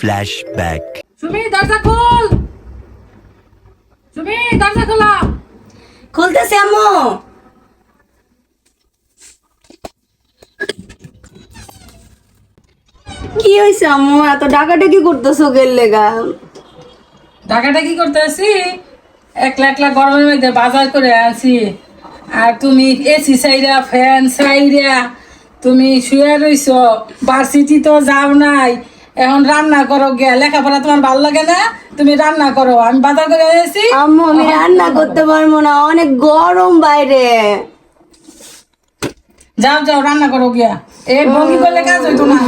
Flashback. Sumi দরজা খোল! সুমি দরজা খোলা! খুলতেছে আম্মু। কি হয়েছে আম্মু? এত ডাকাডাকি করতেছো গেল লেগা? টাকাটা কি করতে আসি একলা একলা গরমের মধ্যে বাজার করে আছি আর তুমি এসি সাইরা ফ্যান সাইরা তুমি শুয়ে রইছ। ভার্সিটি তো যাও নাই। এখন রান্না করো গিয়া। লেখাপড়া তোমার ভালো লাগে না? তুমি রান্না করো। আমি বাজার করে এসেছি আম্মু আমি রান্না করতে পারব না। অনেক গরম বাইরে। যাও যাও রান্না করো গিয়া। এই ভঙ্গি করলে কাজ হইতো না।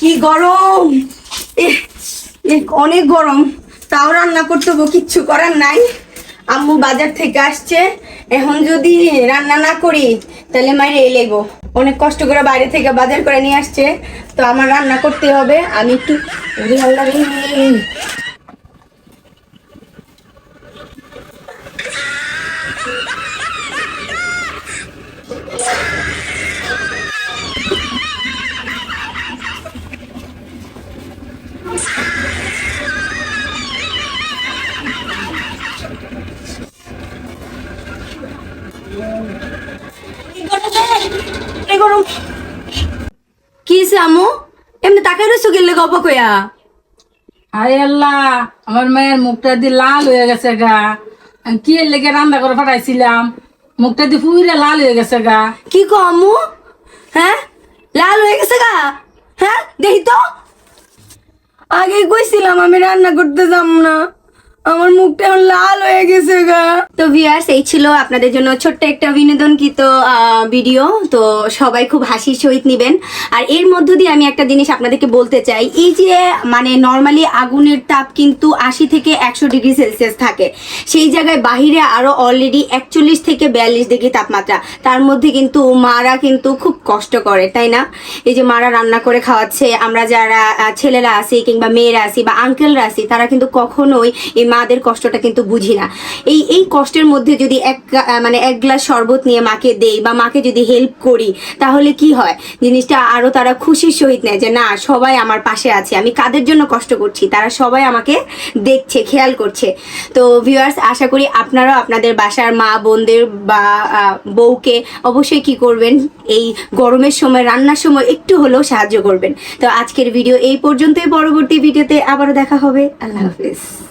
কি গরম। অনেক গরম। তাও রান্না করতে কিচ্ছু করার নাই। আম্মু বাজার থেকে আসছে। এখন যদি রান্না না করি, তাহলে মাইরে এলেগো অনেক কষ্ট করে বাইরে থেকে বাজার করে নিয়ে আসছে। তো আমার রান্না করতে হবে। আমি একটু ওরে আল্লাহ রে। এই গরম কি আম্মু? এমনি তাকাই রইছো গেলে গপ কইয়া আরে আল্লাহ আমার মায়ের মুখটা দিয়ে লাল হয়ে গেছে গা। আমি কি এর লেগে রান্না করে পাঠাইছিলাম? মুখটা দিয়ে পুরে লাল হয়ে গেছে গা। কি কো আম্মু? হ্যাঁ? লাল হয়ে গেছে গা? হ্যাঁ? দেখি তো। আগে কইছিলাম আমি রান্না করতে যাব না। আমার মুখটা এখন লাল হয়ে গেছে গা। তো ভিউয়ার্স এই ছিল আপনাদের জন্য ছোট্ট একটা বিনোদনকৃত আহ, ভিডিও তো সবাই খুব হাসির সহিত নেবেন। আর এর মধ্য দিয়ে আমি একটা জিনিস আপনাদেরকে বলতে চাই। এই যে মানে নর্মালি আগুনের তাপ কিন্তু আশি থেকে একশো ডিগ্রি সেলসিয়াস থাকে। সেই জায়গায় বাহিরে আরও অলরেডি একচল্লিশ থেকে বিয়াল্লিশ ডিগ্রি তাপমাত্রা। তার মধ্যে কিন্তু মারা কিন্তু খুব কষ্ট করে তাই না? এই যে মারা রান্না করে খাওয়াচ্ছে আমরা যারা ছেলেরা আছি কিংবা মেয়েরা আছি বা আঙ্কেলরা আছি তারা কিন্তু কখনোই এই মাদের কষ্টটা কিন্তু বুঝি না। এই এই কষ্টের মধ্যে যদি এক মানে এক গ্লাস শরবত নিয়ে মাকে দেই বা মাকে যদি হেল্প করি, তাহলে কি হয়? জিনিসটা আরও তারা খুশির সহিত নেয় যে, না, সবাই আমার পাশে আছে। আমি কাদের জন্য কষ্ট করছি? তারা সবাই আমাকে দেখছে, খেয়াল করছে। তো ভিউয়ার্স আশা করি আপনারাও আপনাদের বাসার মা, বোনদের বা বউকে অবশ্যই কি করবেন? এই গরমের সময়, রান্নার সময় একটু হলেও সাহায্য করবেন। তো আজকের ভিডিও এই পর্যন্তই। পরবর্তী ভিডিওতে আবারও দেখা হবে। আল্লাহ হাফিজ।